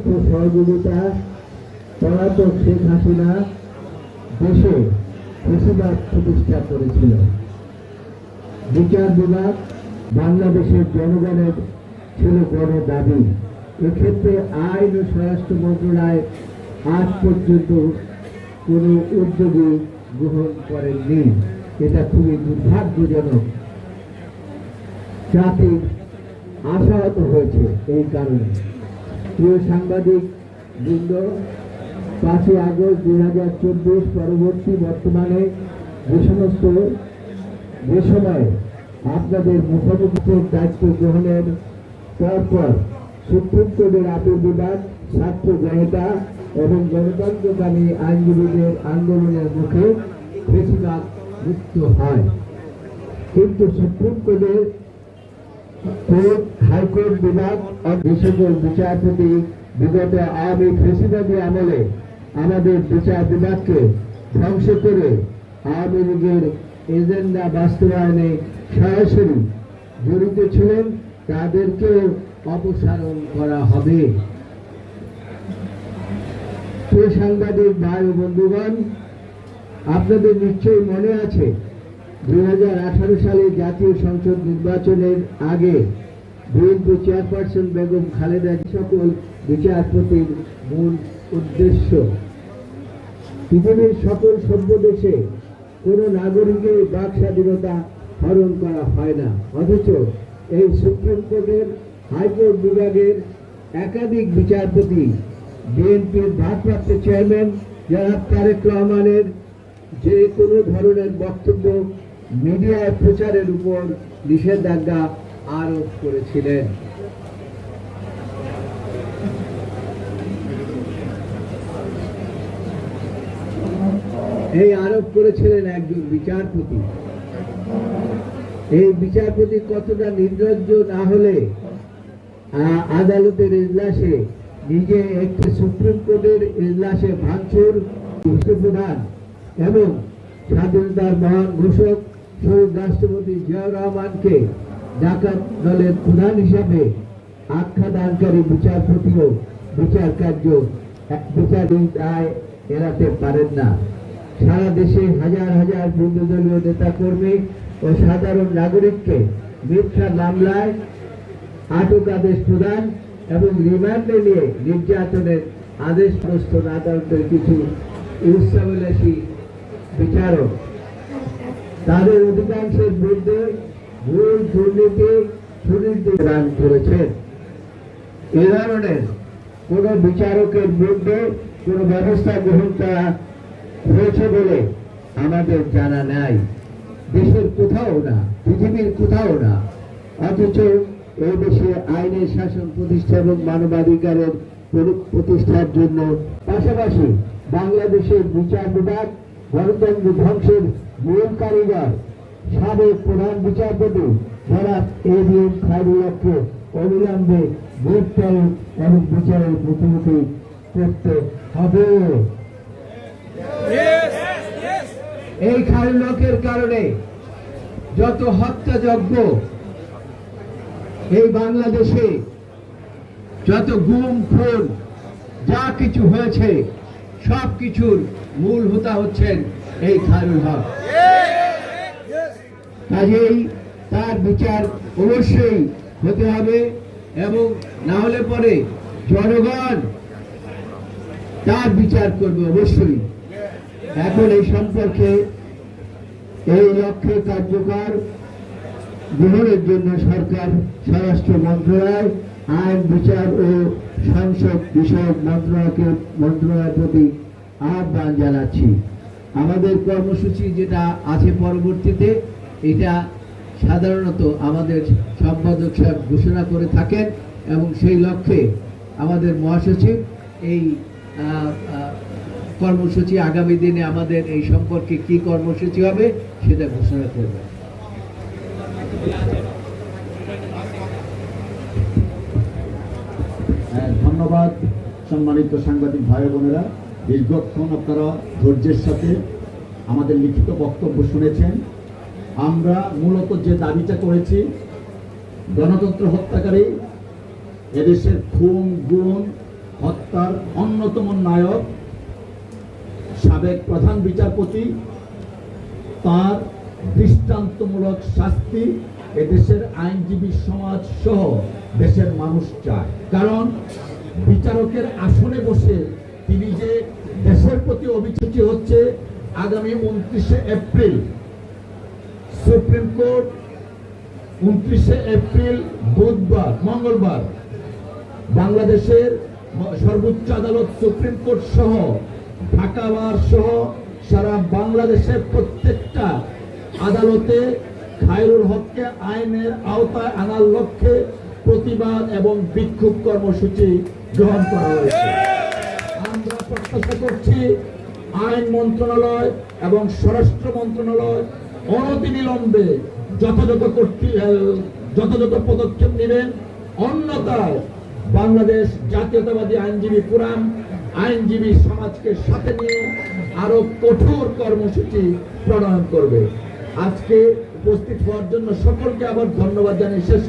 অর্থ সহযোগিতা পলাতক শেখ হাসিনা দেশে বেশিরভাগ প্রতিষ্ঠা করেছিল। বিচার বিভাগ বাংলাদেশের জনগণের ছিল বড় দাবি। এক্ষেত্রে আইন ও স্বরাষ্ট্র মন্ত্রণালয় আজ পর্যন্ত কোনো উদ্যোগী গ্রহণ করেননি। এটা খুবই দুর্ভাগ্যজনক। জাতি আশাহত হয়েছে এই কারণে। প্রিয় সাংবাদিক বৃন্দ, পাঁচই আগস্ট দুই হাজার চব্বিশ পরবর্তী বর্তমানে যে সমস্ত যে সময় আপনাদের মুখোমুখির দায়িত্ব গ্রহণের পরপর সুপ্রিম কোর্টের আপিল বিভাগ ছাত্র জনতা এবং গণতন্ত্রকামী আইনজীবীদের আন্দোলনের মুখে বেশিরভাগ মুক্ত হয়। কিন্তু সুপ্রিম কোর্টের কোর্ট হাইকোর্ট বিভাগ ও সকল বিচারপতি বিগত আওয়ামী ফেসিবাদী আমলে আমাদের বিচার বিভাগকে ধ্বংস করে আওয়ামী লীগের এজেন্ডা বাস্তবায়নে সরাসরি জড়িত ছিলেন, তাদেরকেও অপসারণ করা হবে। সাংবাদিক ভাই বন্ধুগণ, আপনাদের নিশ্চয়ই মনে আছে দু হাজার আঠারো সালে জাতীয় সংসদ নির্বাচনের আগে বিএনপি চেয়ারপারসন বেগম খালেদা সকল বিচারপতির মূল উদ্দেশ্য। পৃথিবীর সকল সভ্য দেশে কোনো নাগরিকের বাক স্বাধীনতা হরণ করা হয় না। অথচ এই সুপ্রিম কোর্টের হাইকোর্ট বিভাগের একাধিক বিচারপতি, বিএনপির ভারপ্রাপ্ত চেয়ারম্যান যারা তারেক রহমানের যে কোনো ধরনের বক্তব্য মিডিয়ায় প্রচারের উপর নিষেধাজ্ঞা আরোপ করেছিলেন। এই আরোপ করেছিলেন একজন বিচারপতি। এই বিচারপতি কতটা নির্লজ্জ না হলে আদালতের এজলাসে নিজে একটি সুপ্রিম কোর্টের এজলাসে ভাঙচুর প্রধান এবং স্বাধীনতার মহান ঘোষক শহীদ রাষ্ট্রপতি জিয়াউর রহমানকে ডাকাত দলের প্রধান হিসাবে আখ্যা দানকারী বিচারপতিও বিচার কার্য, বিচার দায় এড়াতে পারেন না। সারা দেশে হাজার হাজার বিরোধী নেতা কর্মী ও সাধারণ নাগরিককে মিথ্যা মামলায় আটক আদেশ প্রদান এবং রিমান্ডে নিয়ে নির্যাতনের আদেশ প্রস্তুত আদালতের কিছু উৎসাবিলাসী বিচারক। তাদের অধিকাংশের বিরুদ্ধে ভুল দুর্নীতি সুনীতি প্রদান করেছেন এ ধরনের কোন বিচারকের বিরুদ্ধে কোন ব্যবস্থা গ্রহণ করা হয়েছে বলে আমাদের জানা নাই। দেশের কোথাও না, পৃথিবীর কোথাও না। অথচ এই দেশে আইনের শাসন প্রতিষ্ঠা এবং মানবাধিকারের প্রতিষ্ঠার জন্য পাশাপাশি বাংলাদেশের বিচার বিভাগ, গণতন্ত্র ধ্বংসের মূল কারিগর সাবেক প্রধান বিচারপতি যারা এই নিয়ম খায়রুল্লাহকে অবিলম্বে গ্রেপ্তার এবং বিচারের মুখোমুখি করতে হবে। এই খায়রুল্লাহের কারণে যত হত্যাযজ্ঞ এই বাংলাদেশে, যত গুম, খুন, যা কিছু হয়েছে সব কিছুর মূল হোতা হচ্ছেন এই খায়রুল হক। কাজেই তার বিচার অবশ্যই হতে হবে এবং না হলে পরে জনগণ তার বিচার করবে অবশ্যই। এখন এই সম্পর্কে এই লক্ষ্যে কার্যকর গ্রহণের জন্য সরকার, স্বরাষ্ট্র মন্ত্রণালয়, আইন, বিচার ও সংসদ বিষয়ক মন্ত্রণালয়কে মন্ত্রণালয়ের প্রতি আহ্বান জানাচ্ছি। আমাদের কর্মসূচি যেটা আছে পরবর্তীতে এটা সাধারণত আমাদের সম্পাদক সাহেব ঘোষণা করে থাকেন এবং সেই লক্ষ্যে আমাদের মহাসচিব এই কর্মসূচি আগামী দিনে আমাদের এই সম্পর্কে কি কর্মসূচি হবে সেটা ঘোষণা করবেন। হ্যাঁ, ধন্যবাদ সম্মানিত সাংবাদিক ভাই বোনেরা। দীর্ঘক্ষণ আপনারা ধৈর্যের সাথে আমাদের লিখিত বক্তব্য শুনেছেন। আমরা মূলত যে দাবিটা করেছি, গণতন্ত্র হত্যাকারী, এদেশের খুন গুণ হত্যার অন্যতম নায়ক, সাবেক প্রধান বিচারপতি, তার দৃষ্টান্তমূলক শাস্তি এদেশের আইনজীবী সমাজ সহ দেশের মানুষ চায়। কারণ বিচারকের আসনে বসে তিনি যে দেশের প্রতি অভিযোগী হচ্ছে, আগামী উনত্রিশে এপ্রিল সুপ্রিম কোর্ট উনত্রিশে এপ্রিল বুধবার, মঙ্গলবার বাংলাদেশের সর্বোচ্চ আদালত সুপ্রিম কোর্ট সহ, ঢাকা বার সহ সারা বাংলাদেশের প্রত্যেকটা আদালতে খায়রুল হককে আইনের আওতায় আনার লক্ষ্যে প্রতিবাদ এবং বিক্ষোভ কর্মসূচি গ্রহণ করা হয়েছে। আমরা প্রত্যাশা করছি আইন মন্ত্রণালয় এবং স্বরাষ্ট্র মন্ত্রণালয় অনতিবিলম্বে যথাযথ কর্তৃ যথাযথ পদক্ষেপ নেবেন অন্যথায় বাংলাদেশ জাতীয়তাবাদী আইনজীবী ফোরাম, আইনজীবী সমাজকে সাথে নিয়ে আরও কঠোর কর্মসূচি প্রণয়ন করবে আজকে উপস্থিত হওয়ার জন্য সকলকে আবার ধন্যবাদ জানিয়ে শেষ।